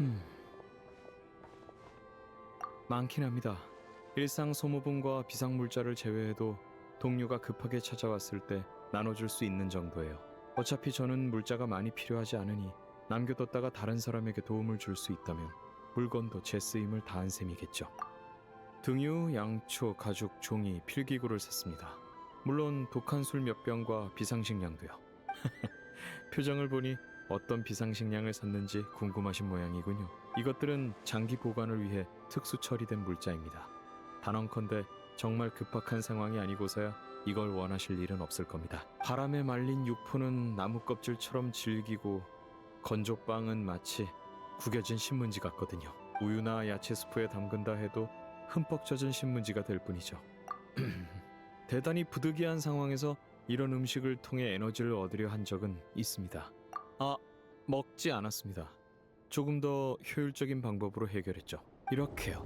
음. 많긴 합니다. 일상 소모품과 비상물자를 제외해도 동료가 급하게 찾아왔을 때 나눠줄 수 있는 정도예요. 어차피 저는 물자가 많이 필요하지 않으니 남겨뒀다가 다른 사람에게 도움을 줄 수 있다면 물건도 제 쓰임을 다한 셈이겠죠. 등유, 양초, 가죽, 종이, 필기구를 샀습니다. 물론 독한 술 몇 병과 비상식량도요. 표정을 보니 어떤 비상식량을 샀는지 궁금하신 모양이군요. 이것들은 장기 보관을 위해 특수 처리된 물자입니다. 단언컨대 정말 급박한 상황이 아니고서야 이걸 원하실 일은 없을 겁니다. 바람에 말린 육포는 나무 껍질처럼 질기고 건조빵은 마치 구겨진 신문지 같거든요. 우유나 야채 스프에 담근다 해도 흠뻑 젖은 신문지가 될 뿐이죠. 대단히 부득이한 상황에서 이런 음식을 통해 에너지를 얻으려 한 적은 있습니다. 아, 먹지 않았습니다. 조금 더 효율적인 방법으로 해결했죠. 이렇게요.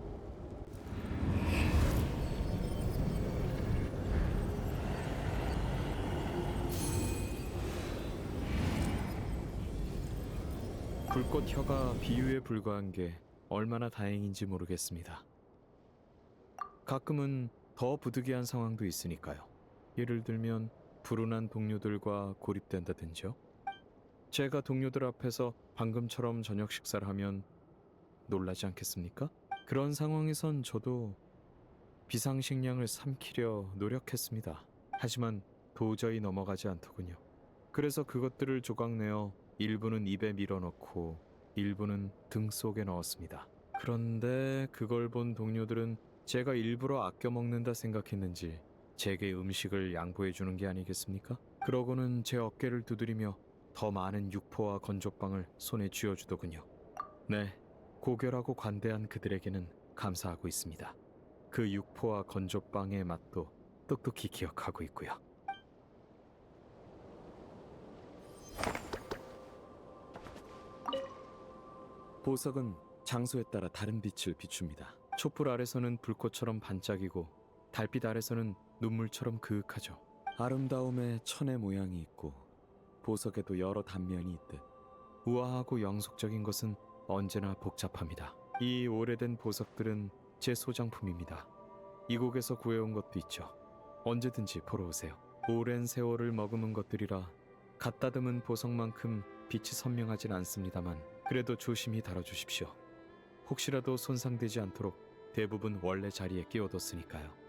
불꽃 혀가 비유에 불과한 게 얼마나 다행인지 모르겠습니다. 가끔은 더 부득이한 상황도 있으니까요. 예를 들면 불운한 동료들과 고립된다든지요. 제가 동료들 앞에서 방금처럼 저녁 식사를 하면 놀라지 않겠습니까? 그런 상황에선 저도 비상식량을 삼키려 노력했습니다. 하지만 도저히 넘어가지 않더군요. 그래서 그것들을 조각내어 일부는 입에 밀어넣고 일부는 등 속에 넣었습니다. 그런데 그걸 본 동료들은 제가 일부러 아껴 먹는다 생각했는지 제게 음식을 양보해 주는 게 아니겠습니까? 그러고는 제 어깨를 두드리며 더 많은 육포와 건조빵을 손에 쥐어주더군요. 네, 고결하고 관대한 그들에게는 감사하고 있습니다. 그 육포와 건조빵의 맛도 똑똑히 기억하고 있고요. 보석은 장소에 따라 다른 빛을 비춥니다. 촛불 아래서는 불꽃처럼 반짝이고 달빛 아래서는 눈물처럼 그윽하죠. 아름다움에 천의 모양이 있고 보석에도 여러 단면이 있듯 우아하고 영속적인 것은 언제나 복잡합니다. 이 오래된 보석들은 제 소장품입니다. 이곳에서 구해온 것도 있죠. 언제든지 보러 오세요. 오랜 세월을 머금은 것들이라 갖다듬은 보석만큼 빛이 선명하진 않습니다만 그래도 조심히 다뤄주십시오. 혹시라도 손상되지 않도록 대부분 원래 자리에 끼워뒀으니까요.